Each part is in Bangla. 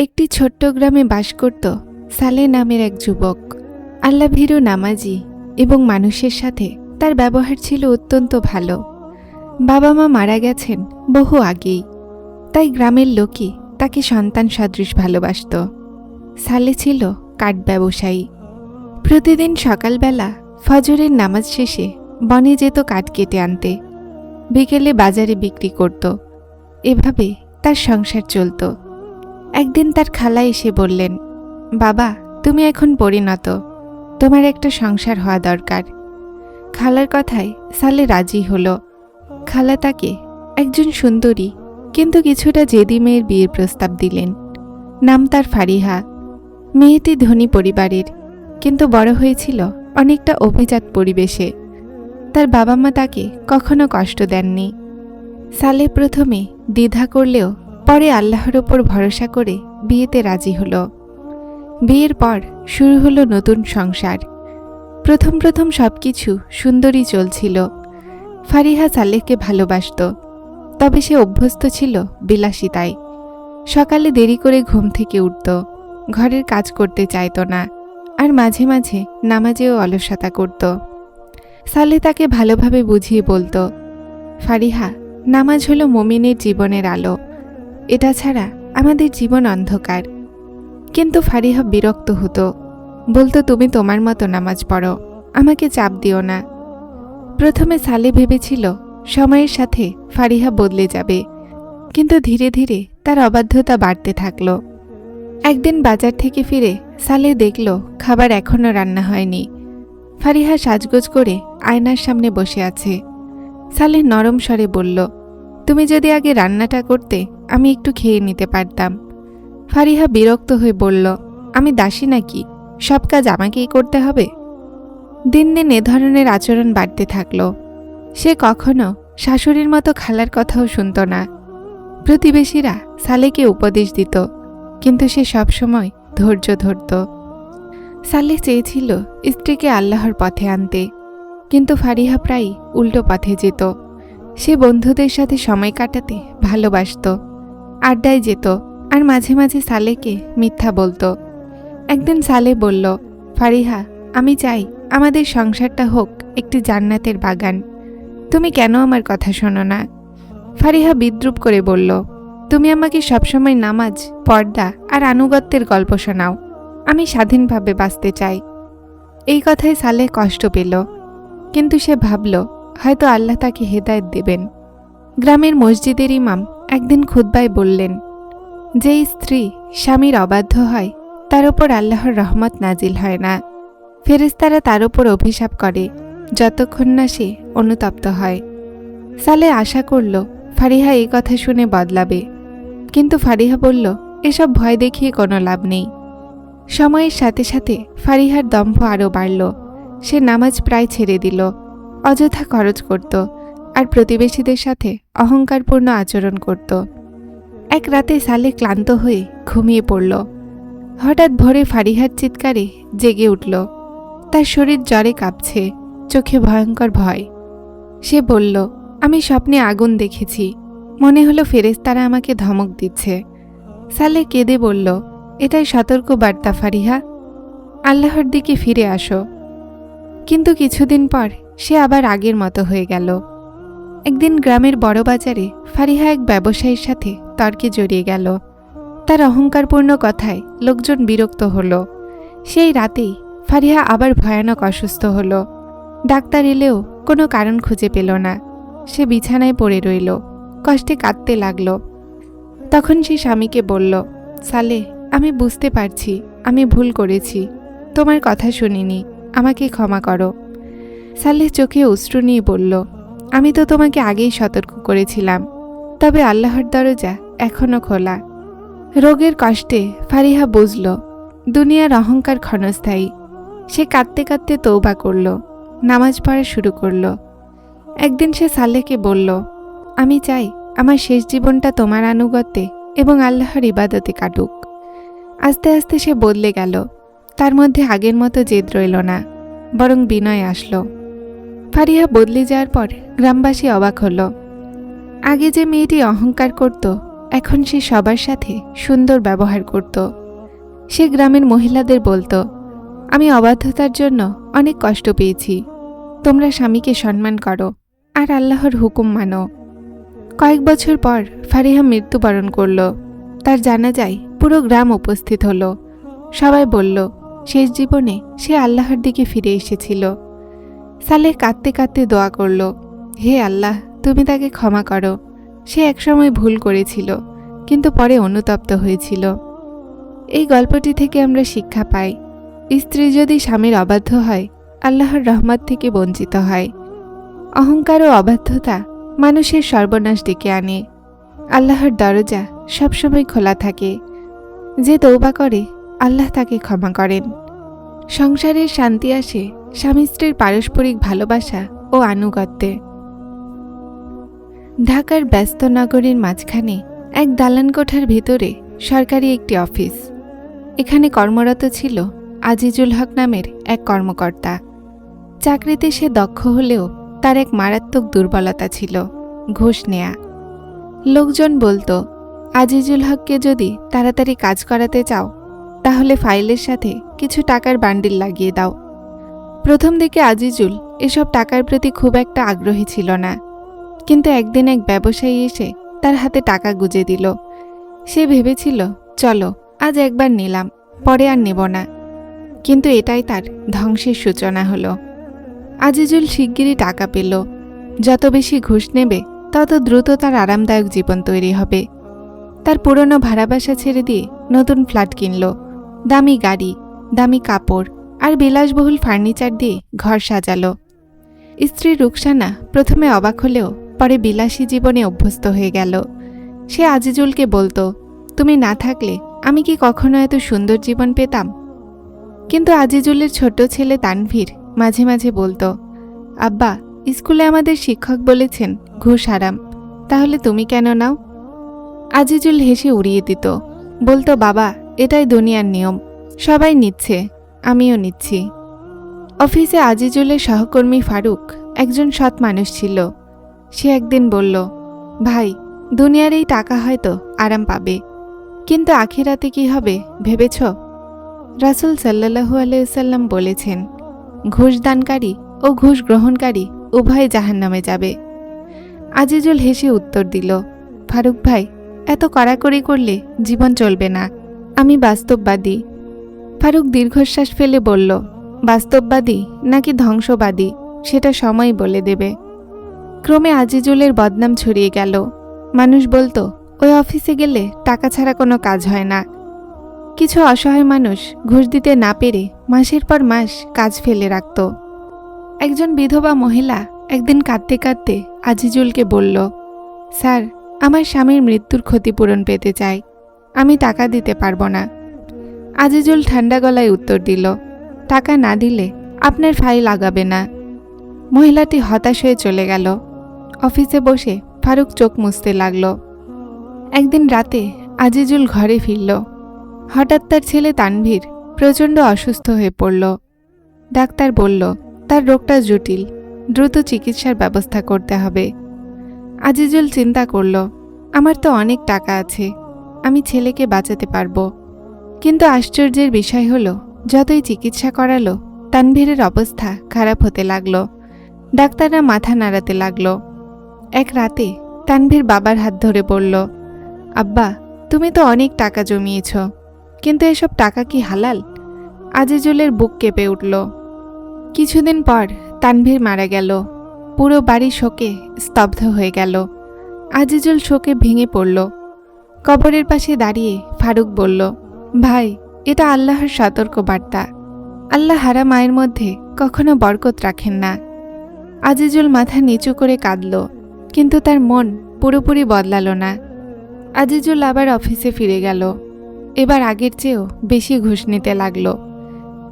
একটি ছোট্ট গ্রামে বাস করত সালে নামের এক যুবক। আল্লাহ ভীরু নামাজি এবং মানুষের সাথে তার ব্যবহার ছিল অত্যন্ত ভালো। বাবা মা মারা গেছেন বহু আগেই, তাই গ্রামের লোকই তাকে সন্তান সদৃশ ভালোবাসত। সালে ছিল কাঠ ব্যবসায়ী। প্রতিদিন সকালবেলা ফজরের নামাজ শেষে বনে যেত কাঠ কেটে আনতে। বিকেলে বাজারে বিক্রি করত। এভাবে তার সংসার চলত। একদিন তার খালা এসে বললেন, বাবা, তুমি এখন পরিণত। তোমার একটা সংসার হওয়া দরকার। খালার কথায় সালে রাজি হলো। খালা তাকে, একজন সুন্দরী, কিন্তু কিছুটা জেদি মেয়ের বিয়ের প্রস্তাব দিলেন। নাম তার ফারিহা। মেয়েটি ধনী পরিবারের, কিন্তু বড় হয়েছিল অনেকটা অভিজাত পরিবেশে। তার বাবা মা তাকে কখনো কষ্ট দেননি। সালে প্রথমে দ্বিধা করলেও পরে আল্লাহর ওপর ভরসা করে বিয়েতে রাজি হলো। বিয়ের পর শুরু হলো নতুন সংসার। প্রথম প্রথম সবকিছু সুন্দরই চলছিল। ফারিহা সালেহকে ভালোবাসত। তবে সে অভ্যস্ত ছিল বিলাসিতায়। সকালে দেরি করে ঘুম থেকে উঠত। ঘরের কাজ করতে চাইতো না। আর মাঝে মাঝে নামাজেও অলসতা করত। সালে তাকে ভালোভাবে বুঝিয়ে বলতো, ফারিহা, নামাজ হলো মমিনের জীবনের আলো। এটা ছাড়া আমাদের জীবন অন্ধকার। কিন্তু ফারিহা বিরক্ত হতো। বলতো, তুমি তোমার মতো নামাজ পড়ো। আমাকে চাপ দিও না। প্রথমে সালে ভেবেছিল সময়ের সাথে ফারিহা বদলে যাবে। কিন্তু ধীরে ধীরে তার অবাধ্যতা বাড়তে থাকল। একদিন বাজার থেকে ফিরে সালে দেখল খাবার এখনও রান্না হয়নি। ফারিহা সাজগোজ করে আয়নার সামনে বসে আছে। সালে নরম স্বরে বলল, তুমি যদি আগে রান্নাটা করতে আমি একটু খেয়ে নিতে পারতাম। ফারিহা বিরক্ত হয়ে বলল, আমি দাসী নাকি? সব কাজ আমাকেই করতে হবে? দিন দিন এ ধরনের আচরণ বাড়তে থাকল। সে কখনো শাশুড়ির মতো খালার কথাও শুনত না। প্রতিবেশীরা সালেকে উপদেশ দিত, কিন্তু সে সবসময় ধৈর্য ধরত। সালে চেয়েছিল স্ত্রীকে আল্লাহর পথে আনতে, কিন্তু ফারিহা প্রায় উল্টো পথে যেত। সে বন্ধুদের সাথে সময় কাটাতে ভালোবাসত। আড্ডায় যেত আর মাঝে মাঝে সালেকে মিথ্যা বলতো। একদিন সালে বলল, ফারিহা, আমি চাই আমাদের সংসারটা হোক একটি জান্নাতের বাগান। তুমি কেন আমার কথা শোনো না? ফারিহা বিদ্রুপ করে বলল, তুমি আমাকে সবসময় নামাজ, পর্দা আর আনুগত্যের গল্প শোনাও। আমি স্বাধীনভাবে বাঁচতে চাই। এই কথায় সালে কষ্ট পেল, কিন্তু সে ভাবল, হয়তো আল্লাহ তাকে হেদায়ত দেবেন। গ্রামের মসজিদের ইমাম একদিন খুদ্বায় বললেন যে স্ত্রী স্বামীর অবাধ্য হয়, তার ওপর আল্লাহর রহমত নাজিল হয় না। ফেরেস্তারা তার ওপর অভিশাপ করে, যতক্ষণ না সে অনুতপ্ত হয়। সালে আশা করল, ফারিহা এই কথা শুনে বদলাবে। কিন্তু ফারিহা বলল, এসব ভয় দেখিয়ে কোনো লাভ নেই। সময়ের সাথে সাথে ফারিহার দম্ভ আরও বাড়ল। সে নামাজ প্রায় ছেড়ে দিল, অযথা খরচ করত। আর প্রতিবেশীদের সাথে অহংকারপূর্ণ আচরণ করত। এক রাতে সালে ক্লান্ত হয়ে ঘুমিয়ে পড়ল। হঠাৎ ভোরে ফারিহার চিৎকারে জেগে উঠল। তার শরীর জ্বরে কাঁপছে, চোখে ভয়ঙ্কর ভয়। সে বলল, আমি স্বপ্নে আগুন দেখেছি। মনে হলো ফেরেশতারা আমাকে ধমক দিচ্ছে। সালে কেঁদে বলল, এটাই সতর্ক বার্তা ফারিহা। আল্লাহর দিকে ফিরে আসো। কিন্তু কিছুদিন পর সে আবার আগের মতো হয়ে গেল। একদিন গ্রামের বড় বাজারে ফারিহা এক ব্যবসায়ীর সাথে তর্কে জড়িয়ে গেল। তার অহংকারপূর্ণ কথায় লোকজন বিরক্ত হলো। সেই রাতেই ফারিহা আবার ভয়ানক অসুস্থ হলো। ডাক্তার এলেও কোনো কারণ খুঁজে পেল না। সে বিছানায় পড়ে রইল, কষ্টে কাঁদতে লাগল। তখন সে স্বামীকে বলল, সালে, আমি বুঝতে পারছি, আমি ভুল করেছি। তোমার কথা শুনিনি, আমাকে ক্ষমা করো। সালে চোখে অশ্রু নিয়ে বলল আমি তো তোমাকে আগেই সতর্ক করেছিলাম, তবে আল্লাহর দরজা এখনও খোলা। রোগের কষ্টে ফারিহা বুঝল, দুনিয়ার অহংকার ক্ষণস্থায়ী। সে কাঁদতে কাঁদতে তৌবা করল, নামাজ পড়া শুরু করল। একদিন সে সালেকে বলল, আমি চাই আমার শেষ জীবনটা তোমার আনুগত্যে এবং আল্লাহর ইবাদতে কাটুক। আস্তে আস্তে সে বদলে গেল, তার মধ্যে আগের মতো জেদ রইল না, বরং বিনয় আসলো। ফারিহা বদলে যাওয়ার পর গ্রামবাসী অবাক হলো। আগে যে মেয়েটি অহংকার করত, এখন সে সবার সাথে সুন্দর ব্যবহার করত। সে গ্রামের মহিলাদের বলতো, আমি অবাধ্যতার জন্য অনেক কষ্ট পেয়েছি। তোমরা স্বামীকে সম্মান করো আর আল্লাহর হুকুম মানো। কয়েক বছর পর ফারিহা মৃত্যুবরণ করল। তার জানা যায় পুরো গ্রাম উপস্থিত হলো। সবাই বলল, শেষ জীবনে সে আল্লাহর দিকে ফিরে এসেছিল। সালেহ কাঁদতে কাঁদতে দোয়া করল, হে আল্লাহ, তুমি তাকে ক্ষমা করো। সে একসময় ভুল করেছিল, কিন্তু পরে অনুতপ্ত হয়েছিল। এই গল্পটি থেকে আমরা শিক্ষা পাই, স্ত্রী যদি স্বামীর অবাধ্য হয়, আল্লাহর রহমত থেকে বঞ্চিত হয়। অহংকার ও অবাধ্যতা মানুষের সর্বনাশ ডেকে আনে। আল্লাহর দরজা সবসময় খোলা থাকে। যে তৌবা করে, আল্লাহ তাকে ক্ষমা করেন। সংসারের শান্তি আসে স্বামী স্ত্রীর পারস্পরিক ভালোবাসা ও আনুগত্যে। ঢাকার ব্যস্ত নগরীর মাঝখানে এক দালান কোঠার ভিতরে সরকারি একটি অফিস। এখানে কর্মরত ছিল আজিজুল হক নামের এক কর্মকর্তা। চাকরিতে সে দক্ষ হলেও তার এক মারাত্মক দুর্বলতা ছিল, ঘুষ নেয়া। লোকজন বলতো, আজিজুল হককে যদি তাড়াতাড়ি কাজ করাতে চাও তাহলে ফাইলের সাথে কিছু টাকার বান্ডিল লাগিয়ে দাও। প্রথম দিকে আজিজুল এসব টাকার প্রতি খুব একটা আগ্রহী ছিল না। কিন্তু একদিন এক ব্যবসায়ী এসে তার হাতে টাকা গুজে দিল। সে ভেবেছিল, চলো, আজ একবার নিলাম, পরে আর নেব না। কিন্তু এটাই তার ধ্বংসের সূচনা হলো। আজিজুল শিগগিরই টাকা পেল। যত বেশি ঘুষ নেবে, তত দ্রুত তার আরামদায়ক জীবন তৈরি হবে। তার পুরনো ভাড়া বাসা ছেড়ে দিয়ে নতুন ফ্ল্যাট কিনল। দামি গাড়ি, দামি কাপড় আর বিলাসবহুল ফার্নিচার দিয়ে ঘর সাজালো। স্ত্রী রুকসানা প্রথমে অবাক হলেও পরে বিলাসী জীবনে অভ্যস্ত হয়ে গেল। সে আজিজুলকে বলতো, তুমি না থাকলে আমি কি কখনো এত সুন্দর জীবন পেতাম? কিন্তু আজিজুলের ছোট ছেলে তানভীর মাঝে মাঝে বলতো, আব্বা, স্কুলে আমাদের শিক্ষক বলেছেন, ঘুষ আরাম তাহলে তুমি কেন নাও? আজিজুল হেসে উড়িয়ে দিত। বলতো, বাবা এটাই দুনিয়ার নিয়ম। সবাই নিচ্ছে, আমিও নিচ্ছি। অফিসে আজিজুলের সহকর্মী ফারুক একজন সৎ মানুষ ছিল। সে একদিন বলল, ভাই, দুনিয়ার এই টাকা হয়তো আরাম পাবে। কিন্তু আখিরাতে কি হবে, ভেবেছ? রাসুল সাল্লাহু আলাইসাল্লাম বলেছেন ঘুষ দানকারী ও ঘুষ গ্রহণকারী উভয় জাহান নামে যাবে। আজিজুল হেসে উত্তর দিল, ফারুক ভাই, এত কড়াকড়ি করলে জীবন চলবে না। আমি বাস্তববাদী। ফারুক দীর্ঘশ্বাস ফেলে বলল, বাস্তববাদী নাকি ধ্বংসবাদী? সেটা সময় বলে দেবে। ক্রমে আজিজুলের বদনাম ছড়িয়ে গেল। মানুষ বলতো, ওই অফিসে গেলে টাকা ছাড়া কোনো কাজ হয় না। কিছু অসহায় মানুষ ঘুষ দিতে না পেরে মাসের পর মাস কাজ ফেলে রাখত। একজন বিধবা মহিলা একদিন কাঁদতে কাঁদতে আজিজুলকে বলল, স্যার, আমার স্বামীর মৃত্যুর ক্ষতিপূরণ পেতে চাই। আমি টাকা দিতে পারব না। আজিজুল ঠান্ডা গলায় উত্তর দিল, টাকা না দিলে আপনার ফাইল আগাবে না। মহিলাটি হতাশ হয়ে চলে গেল। অফিসে বসে ফারুক চোখ মুছতে লাগল। একদিন রাতে আজিজুল ঘরে ফিরল। হঠাৎ তার ছেলে তানভীর প্রচণ্ড অসুস্থ হয়ে পড়ল। ডাক্তার বলল, তার রোগটা জটিল, দ্রুত চিকিৎসার ব্যবস্থা করতে হবে। আজিজুল চিন্তা করল, আমার তো অনেক টাকা আছে আমি ছেলেকে বাঁচাতে পারব। কিন্তু আশ্চর্যের বিষয় হলো, যতই চিকিৎসা করালো, তানভীরের অবস্থা খারাপ হতে লাগল। ডাক্তাররা মাথা নাড়াতে লাগল। এক রাতে তানভীর বাবার হাত ধরে বলল, আব্বা, তুমি তো অনেক টাকা জমিয়েছ, কিন্তু এসব টাকা কি হালাল? আজিজুলের বুক কেঁপে উঠল। কিছুদিন পর তানভীর মারা গেল। পুরো বাড়ি শোকে স্তব্ধ হয়ে গেল। আজিজুল শোকে ভেঙে পড়ল। কবরের পাশে দাঁড়িয়ে ফারুক বলল, ভাই, এটা আল্লাহর সতর্ক বার্তা আল্লাহ হারা মায়ের মধ্যে কখনো বরকত রাখেন না। আজিজুল মাথা নিচু করে কাঁদল, কিন্তু তার মন পুরোপুরি বদলাল না। আজিজুল আবার অফিসে ফিরে গেল। এবার আগের চেয়েও বেশি ঘুষ নিতে লাগল।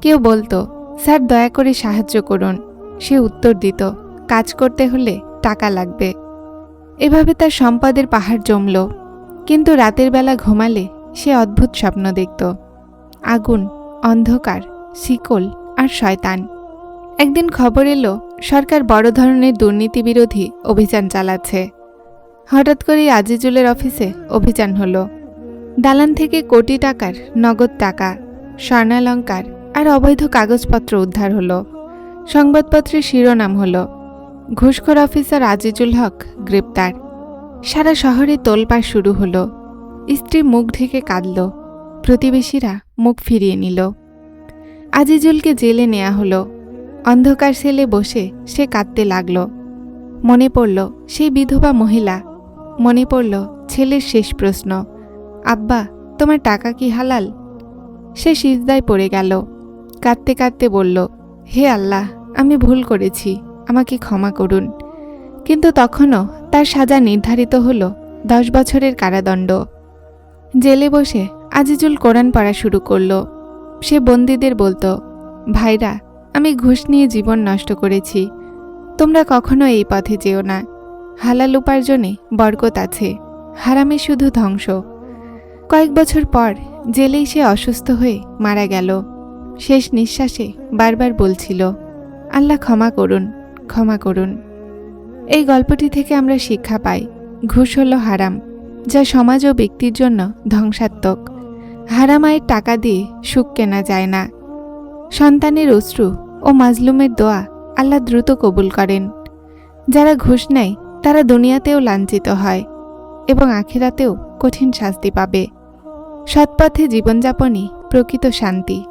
কেউ বলতো, স্যার, দয়া করে সাহায্য করুন। সে উত্তর দিত, কাজ করতে হলে টাকা লাগবে। এভাবে তার সম্পদের পাহাড় জমল। কিন্তু রাতের বেলা ঘুমালে সে অদ্ভুত স্বপ্ন দেখত। আগুন, অন্ধকার, শিকল আর শয়তান। একদিন খবর এলো, সরকার বড় ধরনের দুর্নীতি বিরোধী অভিযান চালাচ্ছে। হঠাৎ করেই আজিজুলের অফিসে অভিযান হলো। দালান থেকে কোটি টাকার নগদ টাকা, স্বর্ণালঙ্কার আর অবৈধ কাগজপত্র উদ্ধার হলো। সংবাদপত্রের শিরোনাম হলো, ঘুষখোর অফিসার আজিজুল হক গ্রেপ্তার। সারা শহরে তোলপাড় শুরু হলো। স্ত্রী মুখ ঢেকে কাঁদল। প্রতিবেশীরা মুখ ফিরিয়ে নিল। আজিজুলকে জেলে নেওয়া হলো। অন্ধকার সেলে বসে সে কাঁদতে লাগল। মনে পড়ল সেই বিধবা মহিলা। মনে পড়ল, ছেলের শেষ প্রশ্ন, আব্বা, তোমার টাকা কি হালাল? সে সিজদায় পড়ে গেল। কাঁদতে কাঁদতে বলল, হে আল্লাহ, আমি ভুল করেছি, আমাকে ক্ষমা করুন। কিন্তু তখনও তার সাজা নির্ধারিত হল দশ বছরের কারাদণ্ড। জেলে বসে আজিজুল কোরআন পড়া শুরু করল। সে বন্দীদের বলতো, ভাইরা, আমি ঘুষ নিয়ে জীবন নষ্ট করেছি। তোমরা কখনো এই পথে যেও না। হালাল উপার্জনে বরকত আছে। হারামে শুধু ধ্বংস। কয়েক বছর পর জেলেই সে অসুস্থ হয়ে মারা গেল। শেষ নিঃশ্বাসে বারবার বলছিল, আল্লাহ ক্ষমা করুন ক্ষমা করুন। এই গল্পটি থেকে আমরা শিক্ষা পাই ঘুষ হলো হারাম, যা সমাজ ও ব্যক্তির জন্য ধ্বংসাত্মক। হারাম আয়ের টাকা দিয়ে সুখ কেনা যায় না। সন্তানের অশ্রু ও মাজলুমের দোয়া আল্লাহ দ্রুত কবুল করেন। যারা ঘুষ নেয়, তারা দুনিয়াতেও লাঞ্ছিত হয় এবং আখিরাতেও কঠিন শাস্তি পাবে। সৎপথে জীবনযাপনই প্রকৃত শান্তি।